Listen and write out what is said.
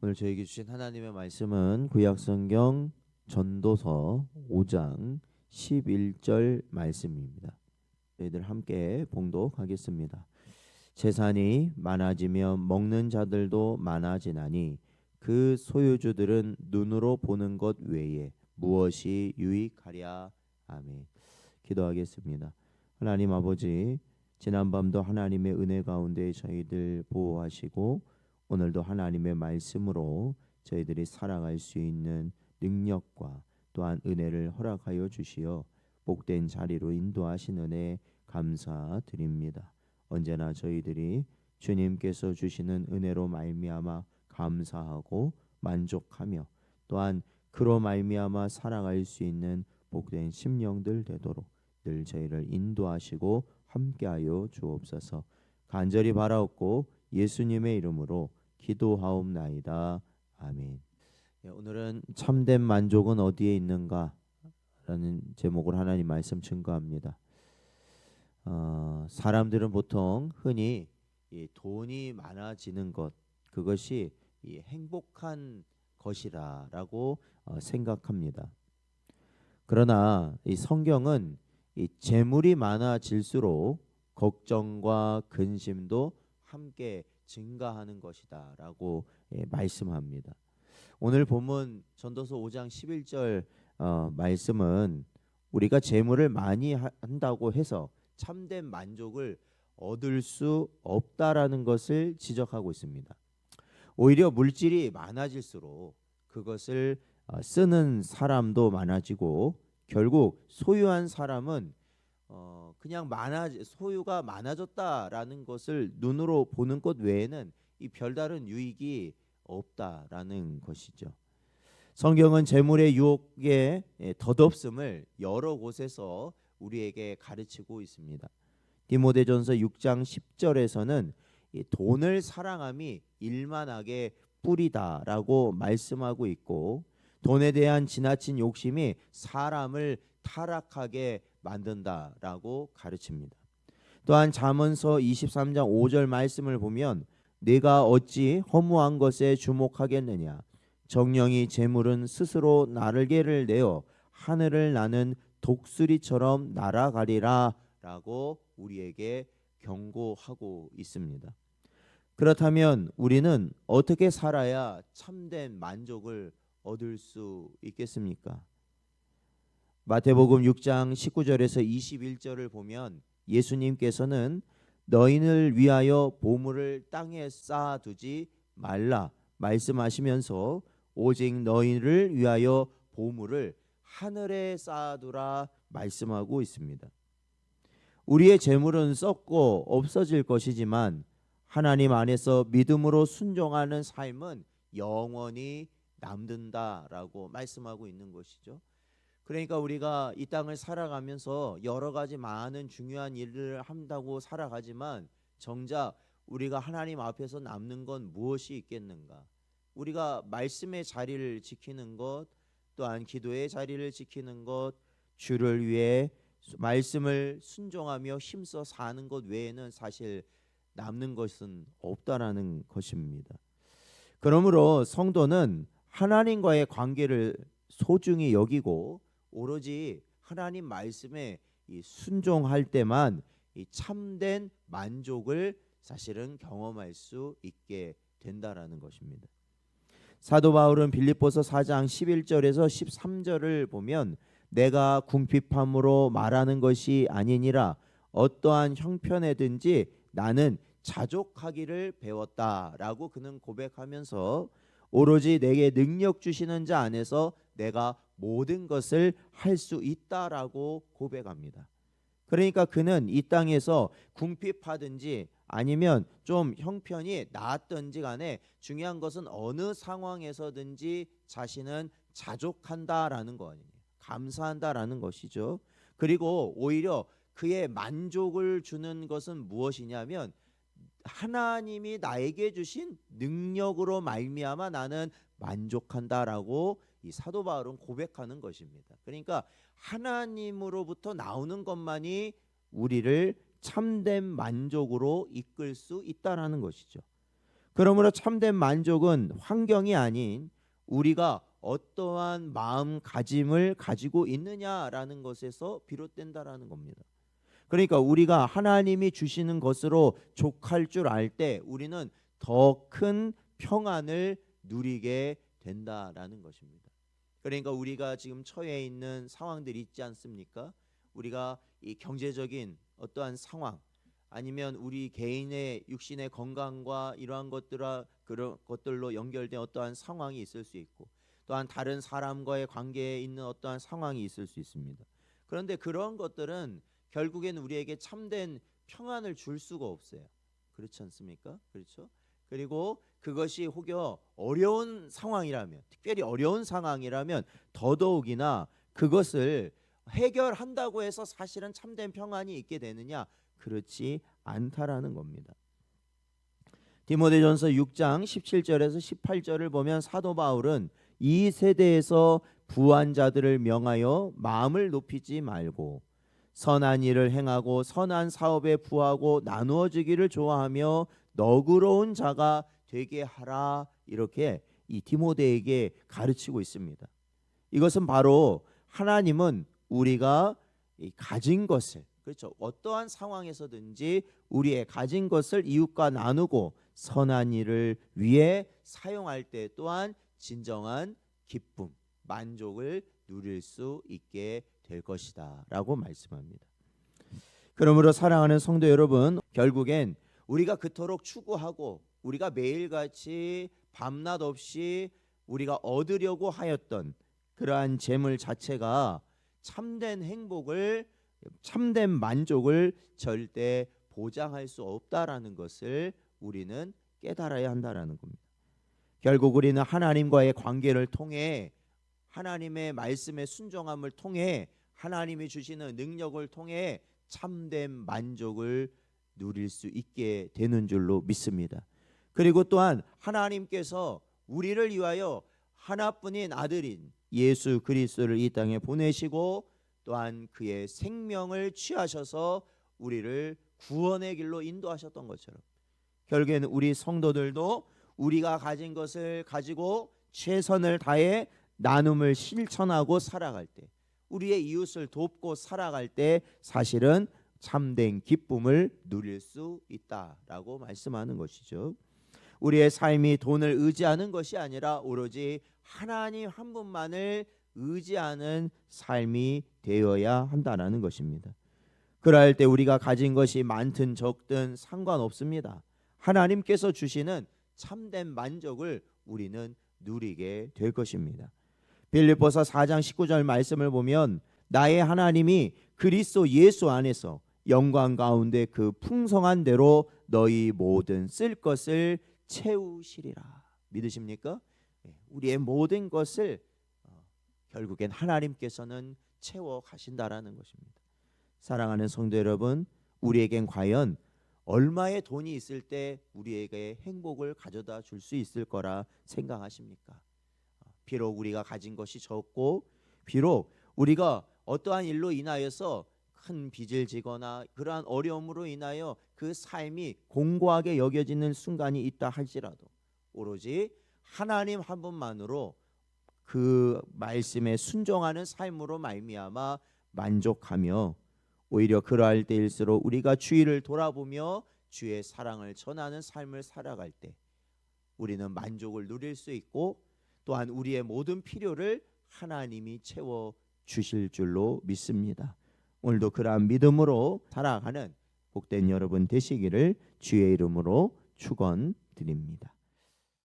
오늘 저에게 주신 하나님의 말씀은 구약성경 전도서 5장 11절 말씀입니다. 저희들 함께 봉독하겠습니다. 재산이 많아지면 먹는 자들도 많아지나니 그 소유주들은 눈으로 보는 것 외에 무엇이 유익하랴 아멘. 기도하겠습니다. 하나님 아버지 지난밤도 하나님의 은혜 가운데 저희들 보호하시고 오늘도 하나님의 말씀으로 저희들이 살아갈 수 있는 능력과 또한 은혜를 허락하여 주시어 복된 자리로 인도하신 은혜 감사드립니다. 언제나 저희들이 주님께서 주시는 은혜로 말미암아 감사하고 만족하며 또한 그로 말미암아 살아갈 수 있는 복된 심령들 되도록 늘 저희를 인도하시고 함께하여 주옵소서. 간절히 바라옵고 예수님의 이름으로 기도하옵나이다. 아멘. 예, 오늘은 참된 만족은 어디에 있는가라는 제목으로 하나님 말씀 증거합니다. 어, 사람들은 보통 흔히 이 돈이 많아지는 것 그것이 이 행복한 것이라라고 어, 생각합니다. 그러나 이 성경은 이 재물이 많아질수록 걱정과 근심도 함께 증가하는 것이다라고 예, 말씀합니다. 오늘 본문 전도서 5장 11절 어, 말씀은 우리가 재물을 많이 하- 한다고 해서 참된 만족을 얻을 수 없다라는 것을 지적하고 있습니다. 오히려 물질이 많아질수록 그것을 어, 쓰는 사람도 많아지고 결국 소유한 사람은 어, 그냥 많아 소유가 많아졌다라는 것을 눈으로 보는 것 외에는 이 별다른 유익이 없다라는 것이죠. 성경은 재물의 유혹의 예, 덧없음을 여러 곳에서 우리에게 가르치고 있습니다. 디모데전서 6장 10절에서는 이 돈을 사랑함이 일만하게 뿌리다라고 말씀하고 있고 돈에 대한 지나친 욕심이 사람을 타락하게 만든다라고 가르칩니다. 또한 잠언서 23장 5절 말씀을 보면 내가 어찌 허무한 것에 주목하겠느냐 정령이 재물은 스스로 나르게를 내어 하늘을 나는 독수리처럼 날아가리라라고 우리에게 경고하고 있습니다. 그렇다면 우리는 어떻게 살아야 참된 만족을 얻을 수 있겠습니까? 마태복음 6장 19절에서 21절을 보면 예수님께서는 너희를 위하여 보물을 땅에 쌓아두지 말라 말씀하시면서 오직 너희를 위하여 보물을 하늘에 쌓아두라 말씀하고 있습니다. 우리의 재물은 썩고 없어질 것이지만 하나님 안에서 믿음으로 순종하는 삶은 영원히 남는다라고 말씀하고 있는 것이죠. 그러니까 우리가 이 땅을 살아가면서 여러 가지 많은 중요한 일을 한다고 살아가지만 정작 우리가 하나님 앞에서 남는 건 무엇이 있겠는가? 우리가 말씀의 자리를 지키는 것, 또한 기도의 자리를 지키는 것, 주를 위해 말씀을 순종하며 힘써 사는 것 외에는 사실 남는 것은 없다라는 것입니다. 그러므로 성도는 하나님과의 관계를 소중히 여기고 오로지 하나님 말씀에 이 순종할 때만 이 참된 만족을 사실은 경험할 수 있게 된다라는 것입니다. 사도 바울은 빌립보서 4장 11절에서 13절을 보면 내가 궁핍함으로 말하는 것이 아니니라 어떠한 형편에든지 나는 자족하기를 배웠다라고 그는 고백하면서 오로지 내게 능력 주시는 자 안에서 내가 모든 것을 할 수 있다라고 고백합니다. 그러니까 그는 이 땅에서 궁핍하든지 아니면 좀 형편이 나았든지 간에 중요한 것은 어느 상황에서든지 자신은 자족한다라는 거 아니에요. 감사한다라는 것이죠. 그리고 오히려 그의 만족을 주는 것은 무엇이냐면 하나님이 나에게 주신 능력으로 말미암아 나는 만족한다라고 이 사도 바울은 고백하는 것입니다. 그러니까 하나님으로부터 나오는 것만이 우리를 참된 만족으로 이끌 수 있다라는 것이죠. 그러므로 참된 만족은 환경이 아닌 우리가 어떠한 마음가짐을 가지고 있느냐라는 것에서 비롯된다라는 겁니다. 그러니까 우리가 하나님이 주시는 것으로 족할 줄 알 때 우리는 더 큰 평안을 누리게 된다라는 것입니다. 그러니까 우리가 지금 처해 있는 상황들이 있지 않습니까? 우리가 이 경제적인 어떠한 상황 아니면 우리 개인의 육신의 건강과 이러한 것들과 그런 것들로 연결된 어떠한 상황이 있을 수 있고 또한 다른 사람과의 관계에 있는 어떠한 상황이 있을 수 있습니다. 그런데 그런 것들은 결국엔 우리에게 참된 평안을 줄 수가 없어요. 그렇지 않습니까? 그렇죠? 그리고 그것이 혹여 어려운 상황이라면 특별히 어려운 상황이라면 더더욱이나 그것을 해결한다고 해서 사실은 참된 평안이 있게 되느냐 그렇지 않다라는 겁니다. 디모데전서 6장 17절에서 18절을 보면 사도 바울은 이 세대에서 부한 자들을 명하여 마음을 높이지 말고 선한 일을 행하고 선한 사업에 부하고 나누어 주기를 좋아하며 너그러운 자가 되게 하라 이렇게 이 디모데에게 가르치고 있습니다. 이것은 바로 하나님은 우리가 가진 것을 그렇죠. 어떠한 상황에서든지 우리의 가진 것을 이웃과 나누고 선한 일을 위해 사용할 때 또한 진정한 기쁨, 만족을 누릴 수 있게 될 것이다라고 말씀합니다. 그러므로 사랑하는 성도 여러분, 결국엔 우리가 그토록 추구하고 우리가 매일같이 밤낮 없이 우리가 얻으려고 하였던 그러한 재물 자체가 참된 행복을 참된 만족을 절대 보장할 수 없다라는 것을 우리는 깨달아야 한다라는 겁니다. 결국 우리는 하나님과의 관계를 통해 하나님의 말씀에 순종함을 통해 하나님이 주시는 능력을 통해 참된 만족을 누릴 수 있게 되는 줄로 믿습니다. 그리고 또한 하나님께서 우리를 위하여 하나뿐인 아들인 예수 그리스도를 이 땅에 보내시고 또한 그의 생명을 취하셔서 우리를 구원의 길로 인도하셨던 것처럼 결국에는 우리 성도들도 우리가 가진 것을 가지고 최선을 다해 나눔을 실천하고 살아갈 때 우리의 이웃을 돕고 살아갈 때 사실은 참된 기쁨을 누릴 수 있다라고 말씀하는 것이죠. 우리의 삶이 돈을 의지하는 것이 아니라 오로지 하나님 한 분만을 의지하는 삶이 되어야 한다라는 것입니다. 그럴 때 우리가 가진 것이 많든 적든 상관없습니다. 하나님께서 주시는 참된 만족을 우리는 누리게 될 것입니다. 빌립보서 4장 19절 말씀을 보면 나의 하나님이 그리스도 예수 안에서 영광 가운데 그 풍성한 대로 너희 모든 쓸 것을 채우시리라. 믿으십니까? 예, 우리의 모든 것을 어, 결국엔 하나님께서는 채워 가신다라는 것입니다. 사랑하는 성도 여러분, 우리에겐 과연 얼마의 돈이 있을 때 우리에게 행복을 가져다 줄 수 있을 거라 생각하십니까? 어, 비록 우리가 가진 것이 적고 비록 우리가 어떠한 일로 인하여서 큰 빚을 지거나 그러한 어려움으로 인하여 그 삶이 공고하게 여겨지는 순간이 있다 할지라도 오로지 하나님 한 분만으로 그 말씀에 순종하는 삶으로 말미암아 만족하며 오히려 그러할 때일수록 우리가 주의를 돌아보며 주의 사랑을 전하는 삶을 살아갈 때 우리는 만족을 누릴 수 있고 또한 우리의 모든 필요를 하나님이 채워 주실 줄로 믿습니다. 오늘도 그러한 믿음으로 살아가는 복된 여러분 되시기를 주의 이름으로 축원드립니다.